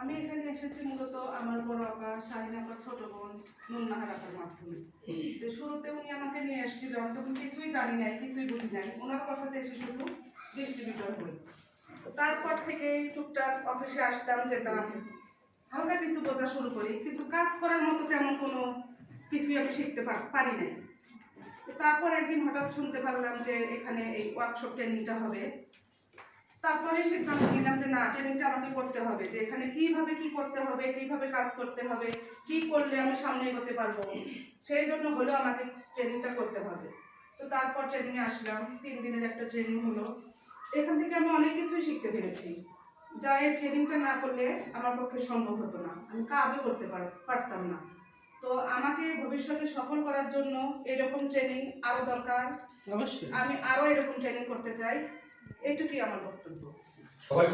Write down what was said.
আমি এখানে এসেছি মূলত আমার বড় আপা, শাহিন আপা, ছোট বোন মাধ্যমে। তো শুরুতে উনি আমাকে নিয়ে এসেছিল, আমি তখন কিছুই জানি নাই, কিছুই বুঝি নাই। ওনার কথাতে এসে শুধু ডিস্ট্রিবিউটর হই। তারপর থেকে টুকটাক অফিসে আসতাম, যেতাম। হালকা কিছু বোঝা শুরু করি, কিন্তু কাজ করার মতো তেমন কোনো কিছুই আমি শিখতে পারি নাই। তারপর একদিন হঠাৎ শুনতে পারলাম যে এখানে এই ওয়ার্কশপ ট্রেনিংটা হবে। তারপরে সিদ্ধান্ত নিলাম যে না ট্রেনিংটা আমাকে করতে হবে যে এখানে কীভাবে কি করতে হবে কীভাবে কাজ করতে হবে কি করলে আমি সামনে এগোতে পারব? সেই জন্য হলেও আমাকে ট্রেনিংটা করতে হবে। তো তারপর ট্রেনিং এ আসলাম তিন দিনের একটা ট্রেনিং হলো। এখান থেকে আমি অনেক কিছুই শিখতে পেরেছি। যা এই ট্রেনিংটা না করলে আমার পক্ষে সম্ভব হতো না। আমি কাজও করতে পার- পারতাম না। তো আমাকে ভবিষ্যতে সফল করার জন্য এরকম ট্রেনিং আরও দরকার। অবশ্যই। আমি আরও এরকম ট্রেনিং করতে চাই। এটুকুই আমার বক্তব্য। সবাই